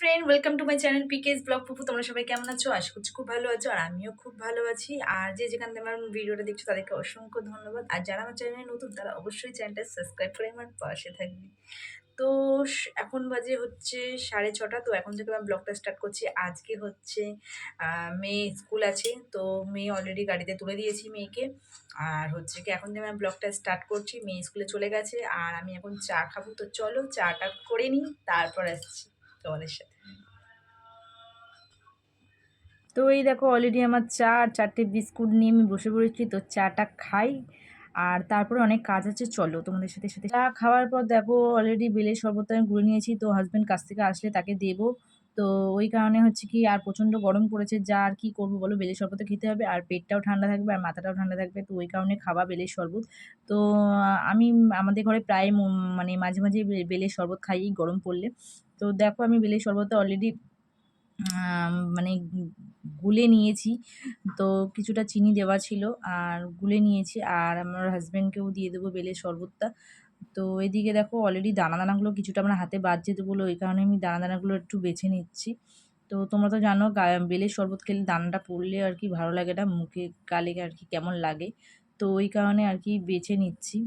Friend welcome to my channel PK's vlog Pupu তোমরা সবাই কেমন আছো? আশা করছি খুব ভালো আছো, আর আমিও খুব ভালো আছি। আর যে যেখান থেকে আমার ভিডিওটা দেখছ, তাদেরকে অসংখ্য ধন্যবাদ। আর যারা আমার চ্যানেলে নতুন, তারা অবশ্যই চ্যানেলটা সাবস্ক্রাইব করে আমার পাশে থাকবে। তো এখন বাজে হচ্ছে সাড়ে ছটা, তো এখন থেকে আমি ব্লগটা স্টার্ট করছি। আজকে হচ্ছে মেয়ে স্কুল আছে, তো মেয়ে অলরেডি গাড়িতে তুলে দিয়েছি মেয়েকে। আর হচ্ছে কি, এখন থেকে আমি ব্লগটা স্টার্ট করছি। মেয়ে স্কুলে চলে গেছে, আর আমি এখন চা খাব। তো চলো, চাটা করে নিই, তারপর আসছি। তোমাদের সাথে। তো এই দেখো অলরেডি আমার চা আর চারটে বিস্কুট নিয়ে আমি বসে পড়েছি, তো চাটা খাই। আর তারপরে অনেক কাজ আছে, চলো তোমাদের সাথে সাথে। চা খাওয়ার পর দেখো অলরেডি বেলে শরবত আমি ঘুরে নিয়েছি, তো হাজব্যান্ড কাছ থেকে আসলে তাকে দেবো। তো ওই কারণে হচ্ছে কি আর প্রচণ্ড গরম পড়েছে, যা আর কি করব বলো? বেলের শরবত খেতে হবে আর পেটটাও ঠান্ডা থাকবে আর মাথাটাও ঠান্ডা থাকবে, তো ওই কারণে খাওয়া বেলের শরবত। তো আমি আমাদের ঘরে প্রায় মানে মাঝে মাঝে বেলের শরবত খাই গরম পড়লে। তো দেখো আমি বেলের শরবতে অলরেডি মানে গুলে নিয়েছি। তো কিছুটা চিনি দেওয়া ছিল আর গুলে নিয়েছি আর আমার হাজব্যান্ডকেও দিয়ে দেবো বেলের শরবতটা। তো এদিকে দেখো অলরেডি দানা দানাগুলো কিছুটা আমার হাতে বাজছে তো বলে ওই কারণে আমি দানা দানাগুলো একটু বেছে নিচ্ছি। তো তোমরা তো জানো বেলের শরবত খেলে দানাটা পড়লে আর কি ভালো লাগে না, মুখে গালে আর কি কেমন লাগে। তো ওই কারণে আর কি বেছে নিচ্ছি।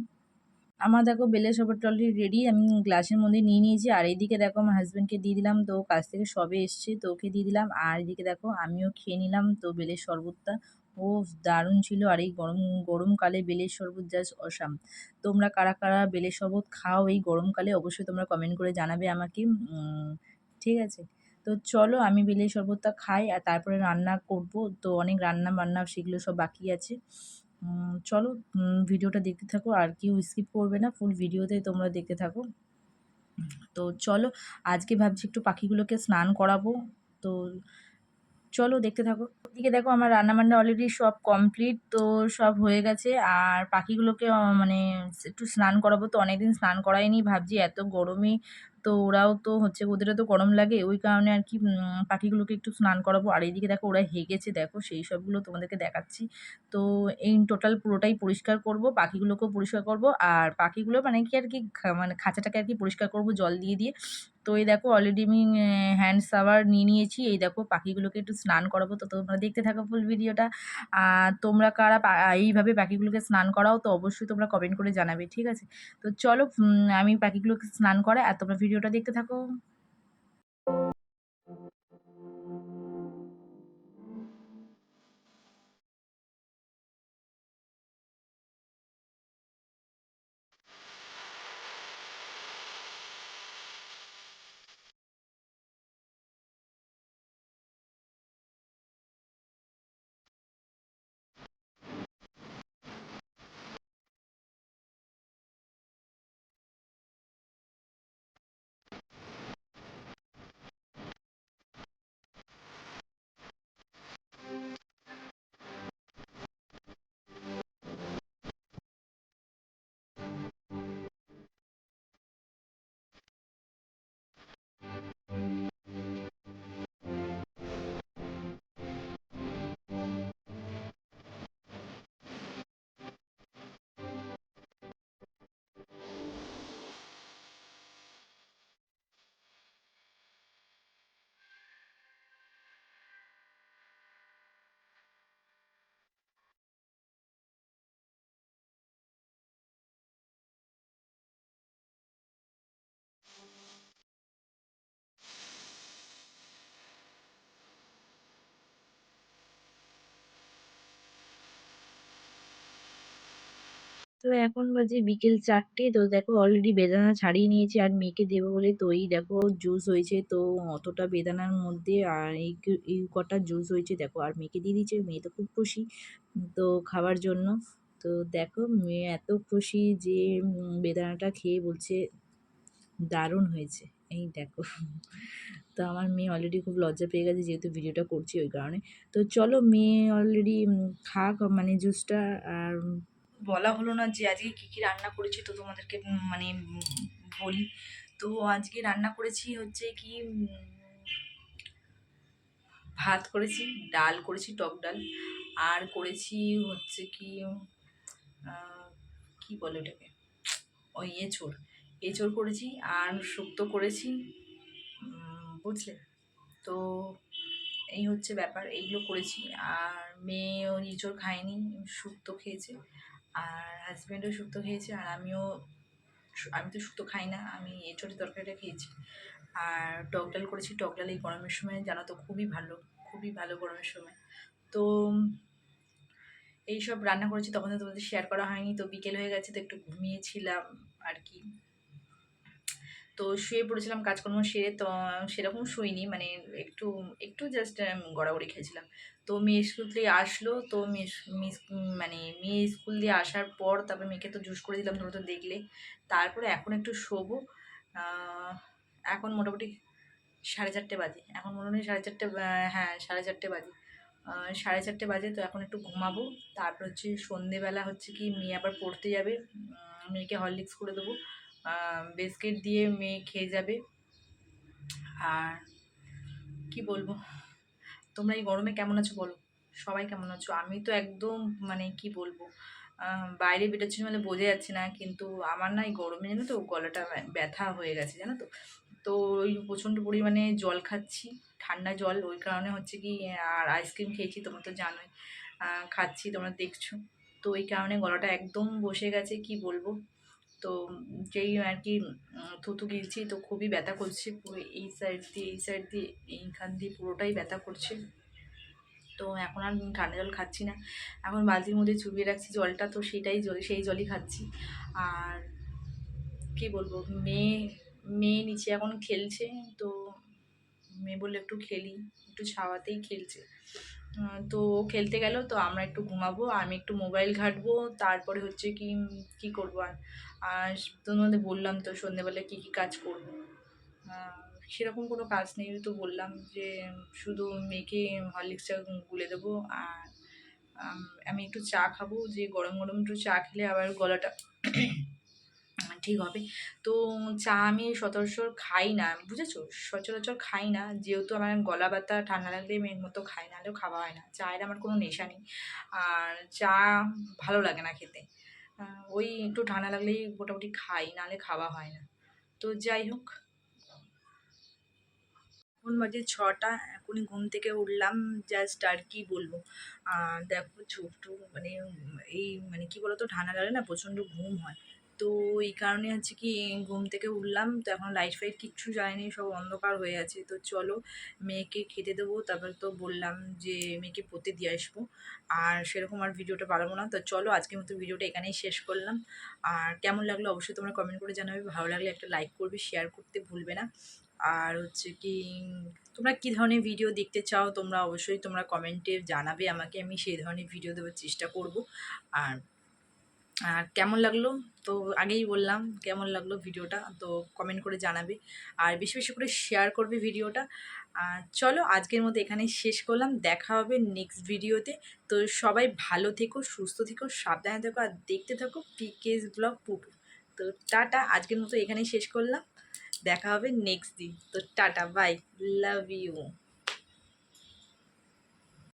আমার দেখো বেলের শরবতটা অলরেডি রেডি আমি গ্লাসের মধ্যে নিয়ে নিয়েছি। আর এইদিকে দেখো আমার হাজব্যান্ডকে দিয়ে দিলাম, তো কাছ থেকে সবে এসছে, তো ওকে দিয়ে দিলাম। আর এদিকে দেখো আমিও খেয়ে নিলাম তো বেলের শরবতটা। ও দারুণ ছিল। আর এই গরম, গরমকালে বেলের শরবত জাস্ট অসাম তোমরা কারা কারা বেলের শরবত খাও এই গরমকালে অবশ্যই তোমরা কমেন্ট করে জানাবে আমাকে। ঠিক আছে? তো চলো আমি বেলের শরবতটা খাই আর তারপরে রান্না করব। তো অনেক রান্না বান্না সেগুলো সব বাকি আছে। চলো ভিডিওটা দেখতে থাকো আর কেউ স্কিপ করবে না। ফুল ভিডিওতে তোমরা দেখতে থাকো। তো চলো, আজকে ভাবছি একটু পাখিগুলোকে স্নান করাবো। তো চলো দেখতে থাকো। ওদিকে দেখো আমার রান্নাবান্না অলরেডি সব কমপ্লিট তো সব হয়ে গেছে। আর পাখিগুলোকে মানে একটু স্নান করাবো তো অনেকদিন স্নান করাইনি, ভাবছি এত গরমে তো ওরাও তো হচ্ছে ওদেরও তো গরম লাগে, ওই কারণে আর কি পাখিগুলোকে একটু স্নান করাবো। আর এইদিকে দেখো ওরা হেগেছে, দেখো সেই সবগুলো তোমাদেরকে দেখাচ্ছি। তো এই টোটাল পুরোটাই পরিষ্কার করব, পাখিগুলোকেও পরিষ্কার করব, আর পাখিগুলো মানে কি আর কি মানে খাঁচাটাকে আর কি পরিষ্কার করব জল দিয়ে দিয়ে। তো এই দেখো অলরেডি আমি হ্যান্ড সাওয়ার নিয়ে নিয়েছি। এই দেখো পাখিগুলোকে একটু স্নান করাবো। তো তোমরা দেখতে থাকো ফুল ভিডিওটা তোমরা কারা এইভাবে পাখিগুলোকে স্নান করাও তো অবশ্যই তোমরা কমেন্ট করে জানাবে, ঠিক আছে? তো চলো আমি পাখিগুলোকে স্নান করা আর তোমরা ভিডিওটা দেখতে থাকো। তো এখন বাজে বিকেল চারটে, তো দেখো অলরেডি বেদানা ছাড়িয়ে নিয়েছি আর মেয়েকে দেবো বলে তো এই দেখো জুস হয়েছে, তো অতটা বেদানার মধ্যে আর এই এই কটা জুস হয়েছে দেখো আর মেয়েকে দিয়ে দিয়েছে, মেয়ে তো খুব খুশি তো খাওয়ার জন্য। তো দেখো মেয়ে এত খুশি যে বেদানাটা খেয়ে বলছে দারুণ হয়েছে, এই দেখো। তো আমার মেয়ে অলরেডি খুব লজ্জা পেয়ে গেছে যেহেতু ভিডিওটা করছি ওই কারণে। তো চলো মেয়ে অলরেডি খাক মানে জুসটা আর বলা হলো না যে আজকে কী কী রান্না করেছি তো তোমাদেরকে মানে বলি। তো আজকে রান্না করেছি হচ্ছে কি ভাত করেছি, ডাল করেছি, টক ডাল। আর করেছি হচ্ছে কি কি বলে ওটাকে? ওই এঁচোড়। এঁচোড় করেছি আর শুক্তো করেছি বুঝলে? তো এই হচ্ছে ব্যাপার, এইগুলো করেছি। আর মেয়েও নিচোর খায়নি, শুক্তো খেয়েছে। আর হাজব্যান্ডও শুক্তো খেয়েছে আর আমিও আমি তো শুক্তো খাই না, আমি এঁচড়ের তরকারিটা খেয়েছি। আর টক ডাল করেছি, টক ডাল এই গরমের সময় জানো তো খুবই ভালো খুবই ভালো গরমের সময়। তো এইসব রান্না করেছি, তখন তো তোমাদের শেয়ার করা হয়নি, তো বিকেল হয়ে গেছে, তো একটু ঘুমিয়েছিলাম আর কি। তো শুয়ে পড়েছিলাম, কাজকর্ম সেরে তো সেরকম শুইনি মানে একটু একটু জাস্ট গড়াগড়ি খেয়েছিলাম। তো মেয়ে স্কুল থেকে আসলো, তো মানে মেয়ে স্কুল দিয়ে আসার পর তারপরে মেয়েকে তো জুস করে দিলাম, তোমরা তো দেখলে। তারপরে এখন একটু শোবো এখন মোটামুটি সাড়ে চারটে বাজে। এখন মনে মোটামুটি সাড়ে চারটে হ্যাঁ সাড়ে চারটে বাজে। সাড়ে চারটে বাজে, তো এখন একটু ঘুমাবো। তারপর হচ্ছে সন্ধেবেলা হচ্ছে কি, মেয়ে আবার পড়তে যাবে মেয়েকে হরলিক্স করে দেবো। বিস্কিট দিয়ে মেয়ে খেয়ে যাবে। আর কি বলব? তোমরা এই গরমে কেমন আছো বলো? সবাই কেমন আছো? আমি তো একদম মানে কি বলব? বাইরে বেরোচ্ছি মানে বোঝা যাচ্ছে না, কিন্তু আমার না এই গরমে জানো তো গলাটা ব্যথা হয়ে গেছে, জানো তো। তো ওই প্রচণ্ড পরিমাণে জল খাচ্ছি, ঠান্ডা জল, ওই কারণে হচ্ছে কি, আর আইসক্রিম খেয়েছি, তোমরা তো জানোই। খাচ্ছি, তোমরা দেখছ। তো ওই কারণে গলাটা একদম বসে গেছে, কি বলব? তো যেই আর কি থুতু গিলছি, তো খুবই ব্যথা করছে এই সাইড দিয়ে, এই সাইড দিয়ে, এইখান দিয়ে পুরোটাই ব্যথা করছে। তো এখন আর ঠান্ডা জল খাচ্ছি না। এখন বালতির মধ্যে চুবিয়ে রাখছি জলটা, তো সেটাই জল সেই জলই খাচ্ছি। আর কি বলব, মেয়ে মেয়ে নিচে এখন খেলছে, তো মেয়ে বললে একটু খেলি, একটু ছাওয়াতেই খেলছে। তো খেলতে গেল, তো আমরা একটু ঘুমাবো, আমি একটু মোবাইল ঘাটবো, তারপরে হচ্ছে কি কি করব আর? আর তোমাদের বললাম তো সন্ধেবেলায় কী কী কাজ করব। সেরকম কোনো কাজ নেই, তো বললাম যে শুধু মেয়েকে হরলিক্সটা গুলে দেবো আর আমি একটু চা খাব, যে গরম গরম একটু চা খেলে আবার গলাটা ঠিক হবে। তো চা আমি সচরাচর খাই না। বুঝেছ? সচরাচর খাই না। যেহেতু আমার গলা ব্যথা, ঠান্ডা লাগলে মেয়ের মতো খাই না হলেও খাওয়া হয় না। চায়ের আমার কোনো নেশা নেই। আর চা ভালো লাগে না খেতে। ওই একটু ঠান্ডা লাগলেই মোটামুটি খাই, নাহলে খাওয়া হয় না। তো যাই হোক। এখন বাজে ছটা, এখনই ঘুম থেকে উঠলাম। জাস্ট আর কি বলব? দেখো ছোট্ট মানে এই মানে কি বলতো? ঠান্ডা লাগলে না প্রচণ্ড ঘুম হয়। তো এই কারণে হচ্ছে কি ঘুম থেকে উঠলাম, তো এখন লাইট ফাইট কিচ্ছু যায়নি, সব অন্ধকার হয়ে আছে। তো চলো মেয়েকে খেতে দেবো, তারপর তো বললাম যে মেয়েকে পড়তে দিয়ে আসব। আর সেরকম আর ভিডিওটা বাড়াবো না। তো চলো আজকের মতো ভিডিওটা এখানেই শেষ করলাম। আর কেমন লাগল অবশ্যই তোমরা কমেন্ট করে জানাবে। ভালো লাগলে একটা লাইক করবে শেয়ার করতে ভুলবে না। আর হচ্ছে কি তোমরা কী ধরনের ভিডিও দেখতে চাও, তোমরা অবশ্যই তোমরা কমেন্টে জানাবে আমাকে। আমি সেই ধরনের ভিডিও দেওয়ার চেষ্টা করব। আর আর কেমন লাগল? তো আগেই বললাম কেমন লাগল ভিডিওটা, তো কমেন্ট করে জানাবে। আর বেশি বেশি করে শেয়ার করবে ভিডিওটা। আর চলো আজকের মতো এখানে শেষ করলাম। দেখা হবে নেক্সট ভিডিওতে তো। সবাই ভালো থেকো, সুস্থ থেকো, সাবধানে থেকো, আর দেখতে থাকো পিকেস ব্লগ পুপু। তো টাটা, আজকের মতো এখানেই শেষ করলাম। দেখা হবে নেক্সট দিন। তো টাটা বাই লাভ ইউ